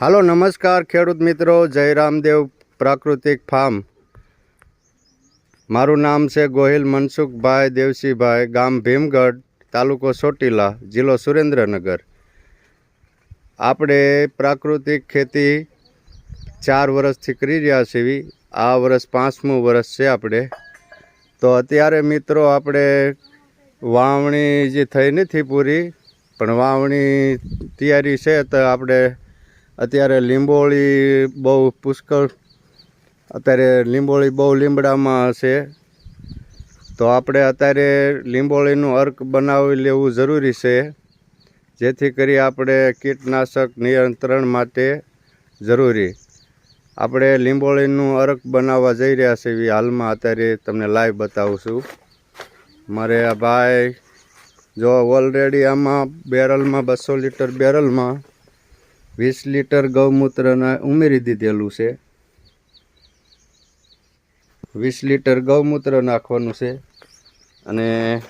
હાલો, નમસ્કાર ખેડૂત મિત્રો, જય રામદેવ પ્રાકૃતિક ફાર્મ. મારું નામ છે ગોહિલ મનસુખભાઈ દેવસીભાઈ, ગામ ભીમગઢ, તાલુકો ચોટીલા, જિલ્લો સુરેન્દ્રનગર. આપણે પ્રાકૃતિક ખેતી ચાર વર્ષથી કરી રહ્યા છીએ. આ વર્ષ પાંચમું વર્ષ છે આપણે. તો અત્યારે મિત્રો આપણે વાવણી જે થઈ નથી પૂરી, પણ વાવણી તૈયારી છે, તો આપણે અત્યારે લીંબોળી બહુ પુષ્કળ, અત્યારે લીંબોળી બહુ લીમડામાં છે. તો આપણે અત્યારે લીંબોળીનું અર્ક બનાવી લેવું જરૂરી છે, જેથી કરી આપણે કીટનાશક નિયંત્રણ માટે જરૂરી. આપણે લીંબોળીનું અર્ક બનાવવા જઈ રહ્યા છીએ હાલમાં અત્યારે તમને લાઈવ બતાવું છું. મારે આ ભાઈ જો ઓલરેડી આમાં બેરલમાં બસો લીટર બેરલમાં વીસ લીટર ગૌમૂત્રના ઉમેરી દીધેલું છે. વીસ લીટર ગૌમૂત્ર નાખવાનું છે. અને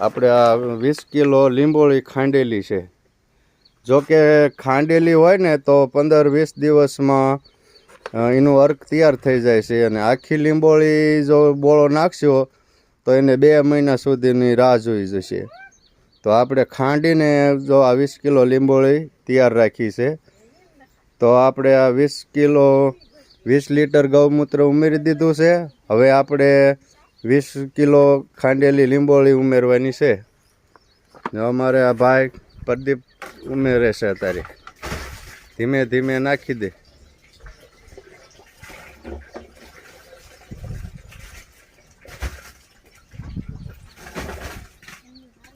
આપણે આ વીસ કિલો લીંબોળી ખાંડેલી છે. જો કે ખાંડેલી હોય ને તો પંદર વીસ દિવસમાં એનું અર્ક તૈયાર થઈ જાય છે. અને આખી લીંબોળી જો બોળો નાખશો, તો એને બે મહિના સુધીની રાહ જોઈ જશે. તો આપણે ખાંડીને જો આ વીસ કિલો લીંબોળી તૈયાર રાખી છે. તો આપણે આ વીસ કિલો, વીસ લીટર ગૌમૂત્ર ઉમેરી દીધું છે. હવે આપણે વીસ કિલો ખાંડેલી લીંબોળી ઉમેરવાની છે. અમારે આ ભાઈ પ્રદીપ ઉમેરે છે અત્યારે. ધીમે ધીમે નાખી દે.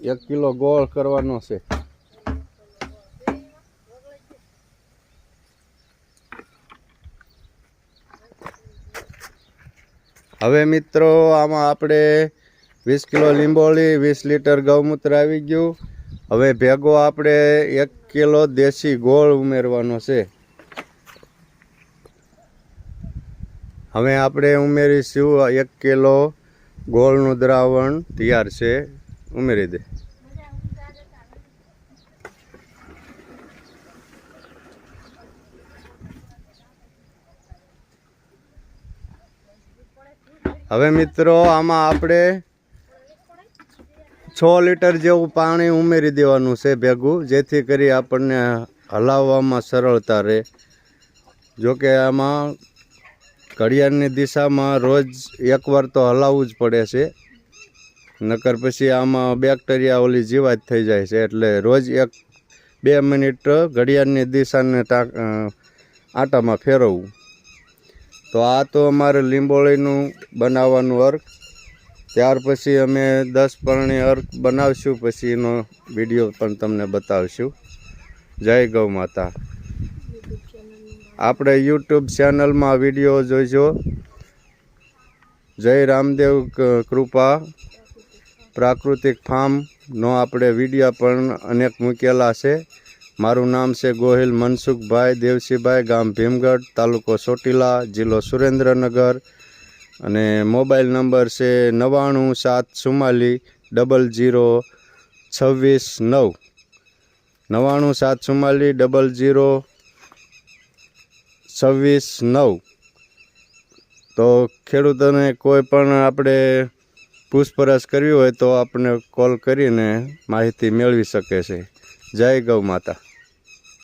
એક કિલો ગોળ કરવાનો છે. હવે મિત્રો, આમાં આપણે વીસ કિલો લીંબોળી, વીસ લીટર ગૌમૂત્ર આવી ગયું. હવે ભેગો આપણે એક કિલો દેશી ગોળ ઉમેરવાનો છે. હવે આપણે ઉમેરીશું, એક કિલો ગોળનું દ્રાવણ તૈયાર છે. ઉમેરી દે. હવે મિત્રો, આમાં આપણે છ લીટર જેવું પાણી ઉમેરી દેવાનું છે ભેગું, જેથી કરી આપણને હલાવવામાં સરળતા રહે. જોકે આમાં ઘડિયાળની દિશામાં રોજ એકવાર તો હલાવવું જ પડે છે. નકર પછી આમાં બેક્ટેરિયા ઓલી જીવાત થઈ જાય છે, એટલે રોજ એક બે મિનિટ ઘડિયાળની દિશાને આટામાં ફેરવવું. તો આ તો અમારે લીંબોળીનું બનાવવાનું અર્ક. ત્યાર પછી અમે દસ પરણી અર્ક બનાવશું, પછી એનો વીડિયો પણ તમને બતાવશું. જય ગૌ માતા. આપણે યુટ્યુબ ચેનલમાં વીડિયો જોઈજો. જય રામદેવ કૃપા. પ્રાકૃતિક ફાર્મનો આપણે વીડિયો પણ અનેક મૂકેલા છે. મારું નામ છે ગોહિલ મનસુખભાઈ દેવસીભાઈ, ગામ ભીમગઢ, તાલુકો ચોટીલા, જિલ્લો સુરેન્દ્રનગર. અને મોબાઈલ નંબર છે નવ્વાણું સાત ચુમ્માલી ડબલ જીરો છવ્વીસ નવ. નવ્વાણું સાત ચુમ્માલી ડબલ જીરો છવ્વીસ નવ. તો ખેડૂતોને કોઈ પણ આપણે પૂછપરછ કરવી હોય તો આપણે કોલ કરીને માહિતી મેળવી શકે છે. જય ગૌ માતા.